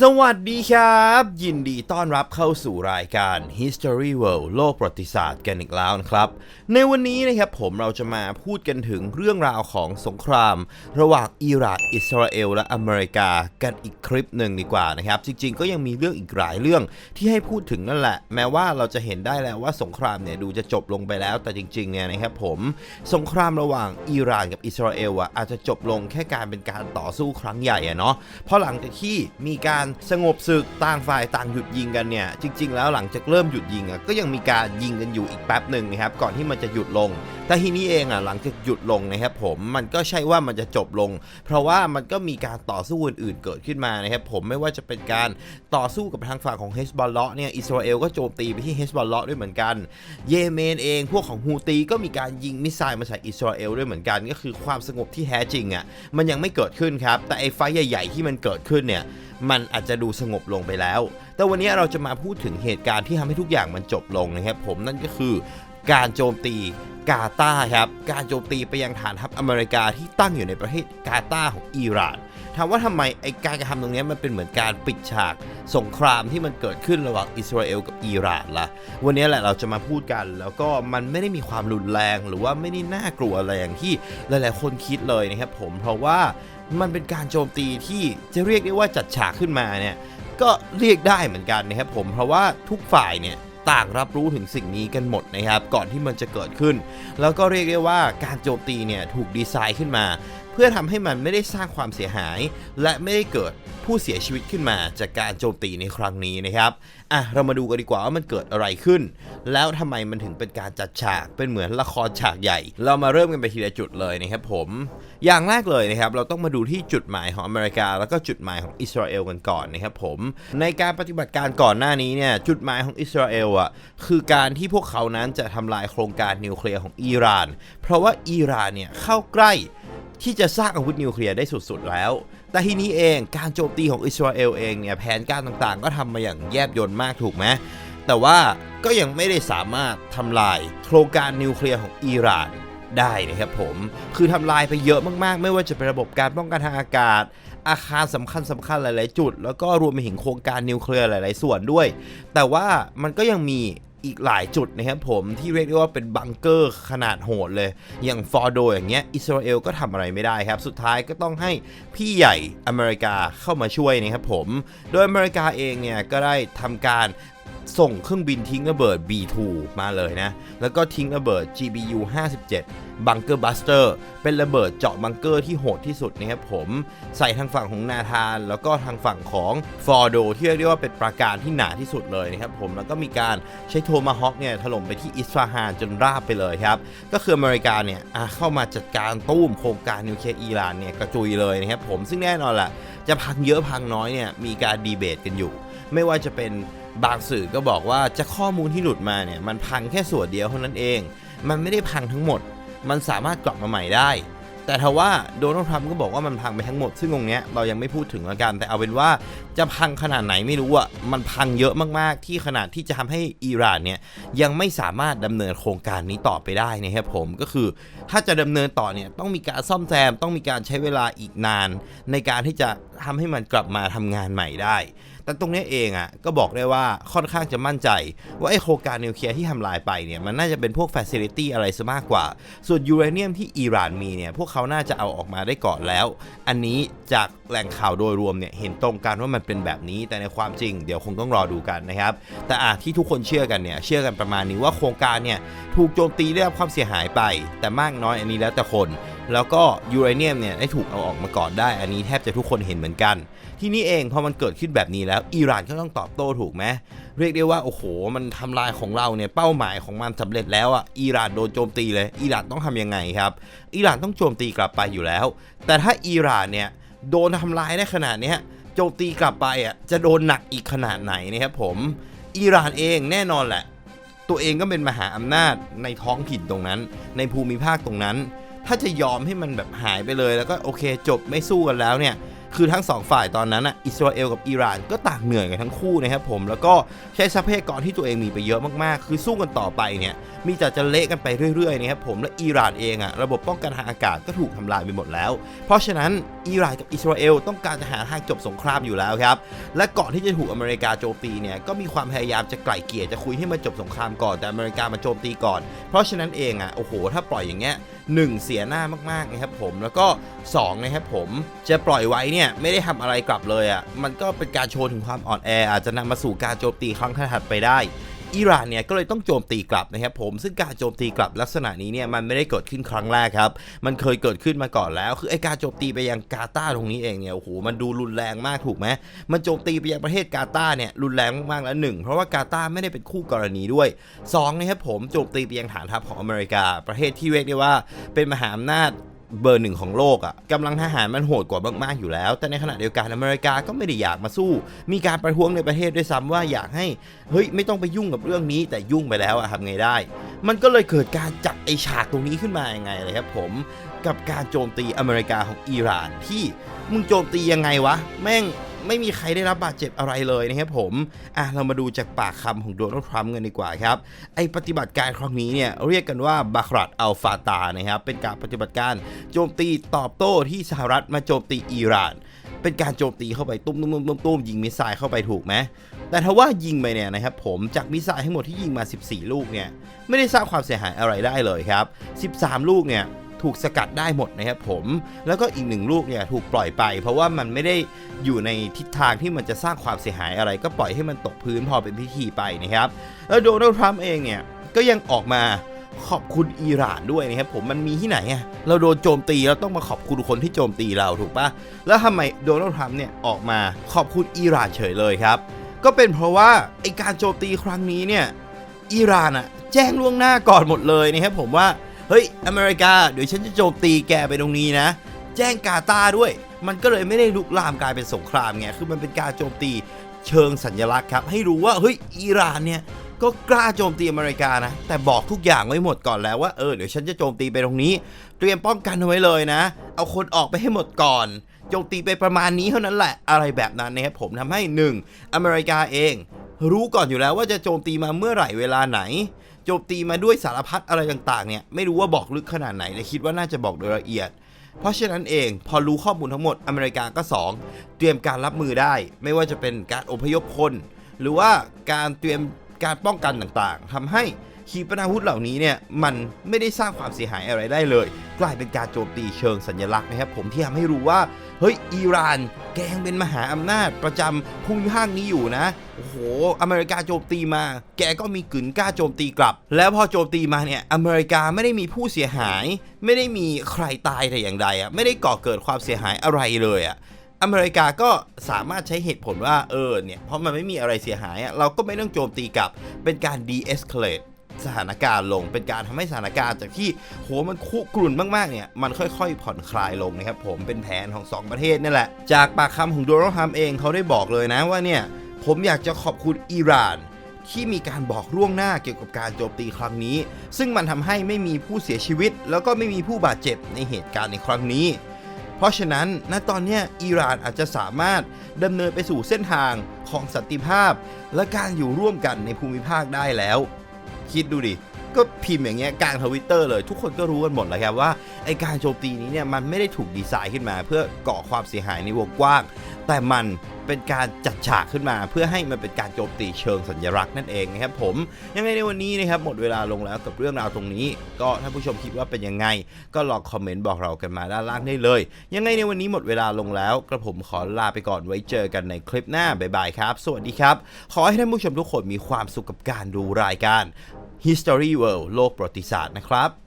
สวัสดีครับ ยินดีต้อนรับเข้าสู่รายการ History World โลกประวัติศาสตร์กันอีกแล้วนะครับ ในวันนี้นะครับผมเราจะมาพูดกันถึงเรื่องราวของสงคราม ระหว่างอิหร่านอิสราเอล และอเมริกากันอีกคลิปหนึ่งดีกว่านะครับ จริง ๆ ก็ยังมีเรื่องอีกหลายเรื่องที่ให้พูดถึงนั่นแหละ แม้ว่าเราจะเห็นได้แล้วว่าสงครามเนี่ยดูจะจบลงไปแล้วแต่จริงๆเนี่ยนะครับผมสงครามระหว่างอิหร่านกับอิสราเอลอะอาจจะจบลงแค่การเป็นการต่อสู้ครั้งใหญ่อะเนาะเพราะหลังจากที่มีการสงบศึกต่างฝ่ายต่างหยุดยิงกันเนี่ยจริง ๆ แล้วหลังจากเริ่มหยุดยิงก็ยังมีการยิงกันอยู่อีกแป๊บหนึ่งนะครับก่อนที่มันจะหยุดลงแต่ทีนี้เองอะหลังจากหยุดลงนะครับผมมันก็ใช่ว่ามันจะจบลง เพราะว่ามันก็มีการต่อสู้อื่นๆเกิดขึ้นมานะครับผมไม่ว่าจะเป็นการต่อสู้กับทางฝั่งของเฮสบอลเลาะเนี่ยอิสราเอลก็โจมตีไปที่เฮสบอลเลาะด้วยเหมือนกัน เยเมนเองพวกของฮูตีก็มีการยิงมิสไซล์มาใส่อิสราเอลด้วยเหมือนกัน ก็คือความสงบที่แท้จริงอะมันยังไม่เกิดขึ้นครับ แต่ไอ้ไฟใหญ่ ๆ ที่มันเกิดขึ้นเนี่ยมันอาจจะดูสงบลงไปแล้ว แต่วันนี้เราจะมาพูดถึงเหตุการณ์ที่ทำให้ทุกอย่างมันจบลงนะครับผมนั่นก็คือ การโจมตีกาตาครับ การโจมตีไปยังฐานทัพอเมริกาที่ตั้งอยู่ในประเทศกาตาของอิหร่านถามว่าทำไมไอการกระทำตรงนี้มันเป็นเหมือนการปิดฉากสงครามที่มันเกิดขึ้นระหว่างอิสราเอลกับอิหร่านล่ะ วันนี้แหละเราจะมาพูดกัน แล้วก็มันไม่ได้มีความรุนแรงหรือว่าไม่ได้น่ากลัวอะไรอย่างที่หลายๆ คนคิดเลยนะครับผมเพราะว่ามันเป็นการโจมตีที่จะเรียกได้ว่าจัดฉากขึ้นมาเนี่ยก็เรียกได้เหมือนกันนะครับผมเพราะว่าทุกฝ่ายเนี่ย ต่างรับรู้ถึงสิ่งนี้กันหมดนะครับ ก่อนที่มันจะเกิดขึ้น แล้วก็เรียกได้ว่าการโจมตีเนี่ยถูกดีไซน์ขึ้นมา เพื่อทำให้มันไม่ได้สร้างความเสียหาย และไม่ได้เกิดผู้เสียชีวิตขึ้นมาจากการโจมตีในครั้งนี้นะครับอะเรามาดูกันดีกว่าว่ามันเกิดอะไรขึ้น แล้วทำไมมันถึงเป็นการจัดฉากเป็นเหมือนละครฉากใหญ่ เรามาเริ่มกันไปทีละจุดเลยนะครับผมอย่างแรกเลยนะครับ เราต้องมาดูที่จุดหมายของอเมริกา แล้วก็จุดหมายของอิสราเอลกันก่อนนะครับผมในการปฏิบัติการก่อนหน้านี้เนี่ยจุดหมายของอิสราเอลอะคือการที่พวกเขานั้นจะทำลายโครงการนิวเคลียร์ของอิหร่าน เพราะว่าอิหร่านเนี่ยเข้าใกล้ ที่จะสร้างอาวุธนิวเคลียร์ได้สุดๆแล้ว แต่ทีนี้เองการโจมตีของอิสราเอลเองเนี่ยแผนการต่างๆ ก็ทำมาอย่างแยบยลมากถูกไหมแต่ว่าก็ยังไม่ได้สามารถทำลายโครงการนิวเคลียร์ของอิหร่านได้นะครับผม คือทำลายไปเยอะมากๆ ไม่ว่าจะเป็นระบบการป้องกันทางอากาศ อาคารสำคัญสำคัญหลาย ๆ จุด แล้วก็รวมไปถึงโครงการนิวเคลียร์หลาย ๆ ส่วนด้วย แต่ว่ามันก็ยังมี อีกหลายจุดนะครับผมที่เรียกได้ว่าเป็นบังเกอร์ขนาดโหดเลย อย่างฟอร์โดอย่างเงี้ยอิสราเอลก็ทำอะไรไม่ได้ครับ สุดท้ายก็ต้องให้พี่ใหญ่อเมริกาเข้ามาช่วยนะครับผม โดยอเมริกาเองเนี่ยก็ได้ทำการ ส่งเครื่องบินทิ้งระเบิด B2 มาเลยนะ แล้วก็ทิ้งระเบิด GBU 57บังเกอร์บัสเตอร์เป็นระเบิดเจาะบังเกอร์ที่โหดที่สุดนะครับผม ใส่ทางฝั่งของนาธาน แล้วก็ทางฝั่งของฟอร์โดที่เรียกได้ว่าเป็นปราการที่หนาที่สุดเลยนะครับผม แล้วก็มีการใช้โทมาฮอคเนี่ยถล่มไปที่อิสฟาฮานจนราบไปเลยครับ ก็คืออเมริกาเนี่ยเข้ามาจัดการตู้มโครงการนิวเคลียร์อิหร่านเนี่ยกระจุยเลยนะครับผม ซึ่งแน่นอนแหละจะพังเยอะพังน้อยเนี่ยมีการดีเบตกันอยู่ ไม่ว่าจะเป็น บางสื่อก็บอกว่าจะข้อมูลที่หลุดมาเนี่ยมันพังแค่ส่วนเดียวเท่านั้นเอง มันไม่ได้พังทั้งหมด มันสามารถกลับมาใหม่ได้ แต่ทว่าโดนัลด์ทรัมป์ก็บอกว่ามันพังไปทั้งหมด ซึ่งตรงเนี้ยเรายังไม่พูดถึงล้วกัน แต่เอาเป็นว่าจะพังขนาดไหนไม่รู้อะมันพังเยอะมากๆ ที่ขนาดที่จะทำให้อิหร่านเนี่ยยังไม่สามารถดำเนินโครงการนี้ต่อไปได้นะครับผม ก็คือถ้าจะดำเนินต่อเนี่ยต้องมีการซ่อมแซม ต้องมีการใช้เวลาอีกนาน ในการที่จะทำให้มันกลับมาทำงานใหม่ได้ แต่ตรงนี้เองอะก็บอกได้ว่าค่อนข้างจะมั่นใจ ว่าไอ้โครงการนิวเคลียร์ที่ทำลายไปเนี่ยมันน่าจะเป็นพวกฟ a ซิลิตี้อะไรซะมากกว่า ส่วนยูเรเนียมที่อิหร่านมีเนี่ยพวกเขาน่าจะเอาออกมาได้ก่อนแล้ว อันนี้จากแหล่งข่าวโดยรวมเนี่ยเห็นตรงกันว่ามันเป็นแบบนี้ แต่ในความจริงเดี๋ยวคงต้องรอดูกันนะครับ แต่อาที่ทุกคนเชื่อกันเนี่ยเชื่อกันประมาณนี้ว่าโครงการเนี่ยถูกโจมตีได้รับความเสียหายไป แต่มากน้อยอันนี้แล้วแต่คนแล้วก็ยูเรเนียมเนี่ยได้ถูกเอาออกมาก่อนได้ อันนี้แทบจะทุกคนเห็นเหมือนกัน ที่นี่เองพอมันเกิดขึ้นแบบนี้แล้วอิหร่านก็ต้องตอบโต้ถูกไหมเรียกได้ว่าโอ้โห มันทำลายของเราเนี่ยเป้าหมายของมันสำเร็จแล้วอะอิหร่านโดนโจมตีเลยอิหร่านต้องทำยังไงครับอิหร่านต้องโจมตีกลับไปอยู่แล้ว แต่ถ้าอิหร่านเนี่ยโดนทำลายได้ขนาดเนี้ยโจมตีกลับไปอะจะโดนหนักอีกขนาดไหนนะครับผมอิหร่านเองแน่นอนแหละ ตัวเองก็เป็นมหาอำนาจในท้องถิ่นตรงนั้น ในภูมิภาคตรงนั้น ถ้าจะยอมให้มันแบบหายไปเลยแล้วก็โอเคจบไม่สู้กันแล้วเนี่ย คือทั้งสองฝ่ายตอนนั้นอะอิสราเอลกับอิหร่านก็ต่างเหนื่อยกันทั้งคู่นะครับผมแล้วก็ใช้ทรัพยากรที่ตัวเองมีไปเยอะมากๆ คือสู้กันต่อไปเนี่ยมีแต่จะเละกันไปเรื่อยๆนะครับผมและอิหร่านเองอะระบบป้องกันทางอากาศก็ถูกทำลายไปหมดแล้ว เพราะฉะนั้นอิหร่านกับอิสราเอลต้องการจะหาทางจบสงครามอยู่แล้วครับและก่อนที่จะถูกอเมริกาโจมตีเนี่ยก็มีความพยายามจะไกล่เกลี่ยจะคุยให้มันจบสงครามก่อนแต่อเมริกามาโจมตีก่อน เพราะฉะนั้นเองอะโอ้โหถ้าปล่อยอย่างเงี้ย หนึ่งเสียหน้ามากๆนะครับผมแล้วก็สองนะครับผมจะปล่อยไว้เนี่ยไม่ได้ทำอะไรกลับเลยอะมันก็เป็นการโชว์ถึงความอ่อนแออาจจะนำมาสู่การโจมตีครั้งถัดไปได้ อิหร่านเนี่ยก็เลยต้องโจมตีกลับนะครับผมซึ่งการโจมตีกลับลักษณะนี้เนี่ยมันไม่ได้เกิดขึ้นครั้งแรกครับ มันเคยเกิดขึ้นมาก่อนแล้ว คือไอการโจมตีไปยังกาตาร์ตรงนี้เองเนี่ยโอ้โหมันดูรุนแรงมากถูกไหมมันโจมตีไปยังประเทศกาตาร์เนี่ยรุนแรงมากๆแล้วหนึ่งเพราะว่ากาตาร์ไม่ได้เป็นคู่กรณีด้วยสองนะครับผมโจมตีไปยังฐานทัพของอเมริกา ประเทศที่เรียกได้ว่าเป็นมหาอำนาจ เบอร์หนึ่งของโลกอะ่ะกำลังทหารมันโหดกว่ามากๆอยู่แล้ว แต่ในขณะเดียวกันอเมริกาก็ไม่ได้อยากมาสู้ มีการประท้วงในประเทศด้วยซ้ำว่าอยากให้เฮ้ยไม่ต้องไปยุ่งกับเรื่องนี้ แต่ยุ่งไปแล้วอะทำไงได้ มันก็เลยเกิดการจับไอฉากตรงนี้ขึ้นมาอย่างไงเลยครับผมกับการโจมตีอเมริกาของอิหร่านที่มึงโจมตียังไงวะ แม่ง ไม่มีใครได้รับบาดเจ็บอะไรเลยนะครับผมอะเรามาดูจากปากคำของโดนัลด์ทรัมป์กันดีกว่าครับไอปฏิบัติการครั้งนี้เนี่ยเรียกกันว่าบาครัตอัลฟาตานะครับเป็นการปฏิบัติการโจมตีตอบโต้ที่สหรัฐมาโจมตีอิหร่านเป็นการโจมตีเข้าไปตุ้มตุ้มตุ้มตุ้มตุ้มยิงมิสไซล์เข้าไปถูกไหมแต่ถ้าว่ายิงไปเนี่ยนะครับผมจากมิสไซล์ทั้งหมดที่ยิงมา 14 ลูกเนี่ยไม่ได้สร้างความเสียหายอะไรได้เลยครับ 13 ลูกเนี่ย ถูกสกัดได้หมดนะครับผม แล้วก็อีกหนึ่งลูกเนี่ยถูกปล่อยไป เพราะว่ามันไม่ได้อยู่ในทิศทางที่มันจะสร้างความเสียหายอะไร ก็ปล่อยให้มันตกพื้นพอเป็นพิธีไปนะครับ แล้วโดนัลด์ทรัมป์เองเนี่ยก็ยังออกมาขอบคุณอิหร่านด้วยนะครับผมมันมีที่ไหนอะเราโดนโจมตีเราต้องมาขอบคุณคนที่โจมตีเราถูกปะแล้วทำไมโดนัลด์ทรัมป์เนี่ยออกมาขอบคุณอิหร่านเฉยเลยครับ ก็เป็นเพราะว่าไอการโจมตีครั้งนี้เนี่ยอิหร่านอะแจ้งล่วงหน้าก่อนหมดเลยนะครับผมว่า เฮ้ยอเมริกาเดี๋ยวฉันจะโจมตีแกไปตรงนี้นะ แจ้งกาตาด้วย มันก็เลยไม่ได้ลุกลามกลายเป็นสงครามไงคือมันเป็นการโจมตีเชิงสัญลักษณ์ครับ ให้รู้ว่าเฮ้ยอิหร่านเนี่ยก็กล้าโจมตีอเมริกานะ แต่บอกทุกอย่างไว้หมดก่อนแล้วว่าเออเดี๋ยวฉันจะโจมตีไปตรงนี้ เตรียมป้องกันเอาไว้เลยนะ เอาคนออกไปให้หมดก่อนโจมตีไปประมาณนี้เท่านั้นแหละอะไรแบบนั้นนะครับผมทำให้หนึ่งอเมริกาเอง รู้ก่อนอยู่แล้วว่าจะโจมตีมาเมื่อไหร่เวลาไหน โจมตีมาด้วยสารพัดอะไรต่างๆเนี่ยไม่รู้ว่าบอกลึกขนาดไหนแต่คิดว่าน่าจะบอกโดยละเอียด เพราะฉะนั้นเองพอรู้ข้อมูลทั้งหมดอเมริกาก็ 2 เตรียมการรับมือได้ ไม่ว่าจะเป็นการอพยพคน หรือว่าการเตรียมการป้องกันต่างๆทำให้ขีปนาวุธเหล่านี้เนี่ยมันไม่ได้สร้างความเสียหายอะไรได้เลย กลายเป็นการโจมตีเชิงสัญลักษณ์นะครับผมที่ทำให้รู้ว่าเฮ้ยอิหร่าน แกยังเป็นมหาอำนาจประจำภูมิภาคนี้อยู่นะ โอ้โห อเมริกาโจมตีมา แกก็มีกลืนกล้าโจมตีกลับ แล้วพอโจมตีมาเนี่ย อเมริกาไม่ได้มีผู้เสียหาย ไม่ได้มีใครตายแต่อย่างใดอะ ไม่ได้ก่อเกิดความเสียหายอะไรเลยอะอเมริกาก็สามารถใช้เหตุผลว่าเออเนี่ย เพราะมันไม่มีอะไรเสียหายอะเราก็ไม่ต้องโจมตีกลับ เป็นการ de-escalate สถานการณ์ลง เป็นการทำให้สถานการณ์จากที่โหมันคุกรุ่นมากๆเนี่ยมันค่อยๆ ผ่อนคลายลงนะครับผมเป็นแผนของ 2 ประเทศนี่แหละ จากปากคำของโดนัลด์ทรัมป์เองเขาได้บอกเลยนะว่าเนี่ยผมอยากจะขอบคุณอิหร่านที่มีการบอกล่วงหน้าเกี่ยวกับการโจมตีครั้งนี้ ซึ่งมันทำให้ไม่มีผู้เสียชีวิต แล้วก็ไม่มีผู้บาดเจ็บในเหตุการณ์ในครั้งนี้ เพราะฉะนั้นณตอนนี้อิหร่านอาจจะสามารถดำเนินไปสู่เส้นทางของสันติภาพ และการอยู่ร่วมกันในภูมิภาคได้แล้ว คิดดูดิ ก็พิมพ์อย่างเงี้ยกลางทวิตเตอร์เลย ทุกคนก็รู้กันหมดแล้วครับว่าไอการโจมตีนี้เนี่ยมันไม่ได้ถูกดีไซน์ขึ้นมา เพื่อก่อความเสียหายในวงกว้างแต่มันเป็นการจัดฉากขึ้นมาเพื่อให้มันเป็นการโจมตีเชิงสัญลักษณ์นั่นเองนะครับผมยังไงในวันนี้นะครับหมดเวลาลงแล้วกับเรื่องราวตรงนี้ ก็ถ้าผู้ชมคิดว่าเป็นยังไง ก็ลองคอมเมนต์บอกเรากันมาด้านล่างได้เลย ยังไงในวันนี้หมดเวลาลงแล้วกระผมขอลาไปก่อนไว้เจอกันในคลิปหน้าบ๊ายบายครับ สวัสดีครับ ขอให้ท่านผู้ชมทุกคนมีความสุขกับการดูรายการ History World โลกประวัติศาสตร์นะครับ